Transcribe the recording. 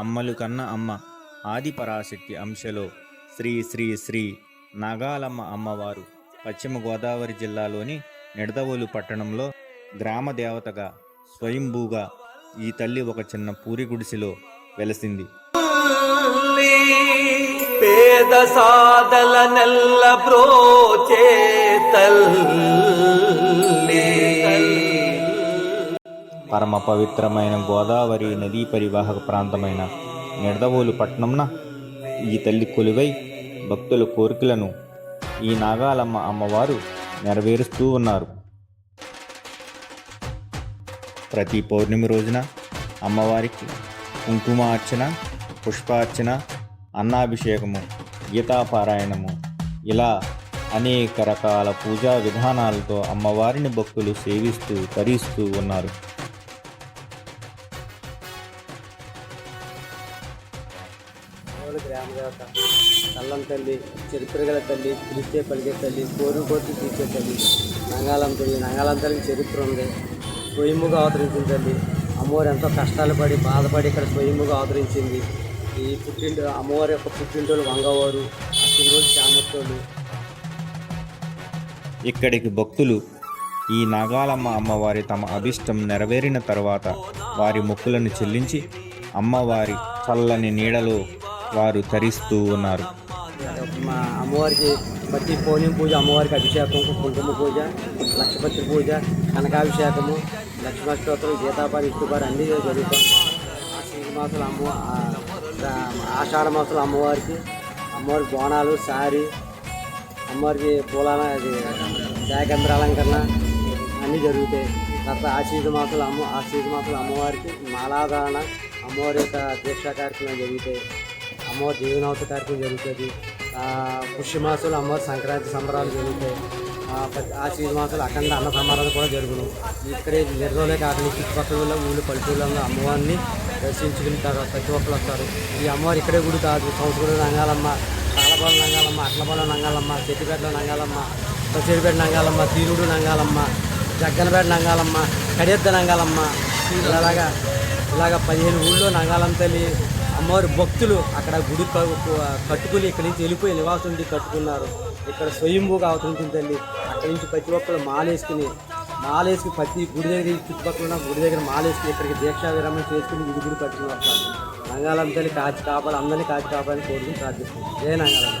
అమ్మలు కన్న అమ్మ ఆదిపరాశక్తి అంశలో శ్రీ శ్రీ శ్రీ నాగాలమ్మ అమ్మవారు పశ్చిమ గోదావరి జిల్లాలోని నిడదవోలు పట్టణంలో గ్రామ దేవతగా స్వయంభూగా ఈ తల్లి ఒక చిన్న పూరి గుడిసెలో వెలసింది. పేద సాదల నెల్ల బ్రోచే తల్లి. పరమ పవిత్రమైన గోదావరి నదీ పరివాహక ప్రాంతమైన నిడదవోలు పట్టణంన ఈ తల్లి కొలువై భక్తుల కోరికలను ఈ నాగాలమ్మ అమ్మవారు నెరవేరుస్తూ ఉన్నారు. ప్రతి పౌర్ణమి రోజున అమ్మవారికి కుంకుమ అర్చన పుష్పార్చన అన్నాభిషేకము గీతాపారాయణము ఇలా అనేక రకాల పూజా విధానాలతో అమ్మవారిని భక్తులు సేవిస్తూ తరిస్తూ ఉన్నారు. దేవుడు గ్రామ దేవత కల్లం తల్లి చరిత్ర గల తల్లి పిలిస్తే పలికే తల్లి కోరు కోరి తీర్చే తల్లి నంగాలం తల్లి నంగాలం తల్లి చరిత్ర ఉంది. స్వయముగా అవతరించిన తల్లి అమ్మవారు ఎంతో కష్టాలు పడి బాధపడి ఇక్కడ స్వయముగా అవతరించింది. ఈ పుట్టింటి అమ్మవారి యొక్క పుట్టింటోళ్ళు వంగవారు అతిరోజు చామత్తోళ్ళు ఇక్కడికి భక్తులు ఈ నాగాలమ్మ అమ్మవారి తమ అభిష్టం నెరవేరిన తర్వాత వారి మొక్కులను చెల్లించి అమ్మవారి చల్లని నీడలో వారు తరిస్తూ ఉన్నారు. మా అమ్మవారికి ప్రతి పౌర్ణమి పూజ అమ్మవారికి అభిషేకం కుంకుమ పూజ లక్షపత్రి పూజ కనకాభిషేకము లక్ష్మీస్తోత్రం గీతాపారి ఇష్టపారి అన్నీ జరుగుతాయి. ఆషాఢ మాసాలు అమ్మ ఆ- ఆషాఢ మాసాలు అమ్మవారికి అమ్మవారికి బోనాలు సారీ అమ్మవారికి పూలాన అది శాకంద్ర అలంకరణ అన్నీ జరుగుతాయి. తర్వాత ఆశీర్వ మాసాలు అమ్మ ఆశీర్వ మాసాలు అమ్మవారికి మాలాధారణ అమ్మవారి యొక్క దీక్షా కార్యక్రమాలు జరుగుతాయి. అమ్మవారి జీవనవత కార్యక్రమం జరుగుతుంది. ఆ, పుష్యమాసాలు అమ్మవారి సంక్రాంతి సంబరాలు జరుగుతాయి. ఆ, ప్రతి- ఆశీర్వ అఖండ అన్న సంబరాలు కూడా జరుగును. ఇక్కడే నిర్ణయలే కాకుండా చుట్టుపక్కల ఊళ్ళు పల్లెటూళ్ళలో అమ్మవారిని దర్శించుకుని తర్వాత ప్రతి ఒక్కరు వస్తారు. ఈ అమ్మవారు ఇక్కడే గుడి కాదు సంస్కృతి రంగాలమ్మ కాలపాలెం నంగాలమ్మ అట్లపాలెం రంగాలమ్మ చెట్టిపేటలో నంగాలమ్మ పచ్చిడిపేట నంగాలమ్మ తీరుడు నంగాలమ్మ జగ్గనపేట నంగాలమ్మ కడియద్ద నంగాలమ్మ ఇలాగా ఇలాగ పదిహేను ఊళ్ళో నంగాలం తల్లి అమ్మవారి భక్తులు అక్కడ గుడి కట్టుకుని ఇక్కడి నుంచి వెళ్ళిపోయి నివాసం ఉండి కట్టుకున్నారు. ఇక్కడ స్వయంభూగా అవతరించిన తల్లి అక్కడి నుంచి ప్రతి ఒక్కరు మాలేసుకుని మాలేసుకుని ప్రతి గుడి దగ్గర చుట్టుపక్కల ఉన్న గుడి దగ్గర మాలేసుకుని ఇక్కడికి దీక్షా విరమణ చేసుకుని గుడి గుడి కట్టుకుని వస్తారు నంగాలం తల్లి కాచి కాపాలి అందరినీ కాచి కాపాలని కోరుకుని ప్రార్థిస్తుంది జయ నంగాలం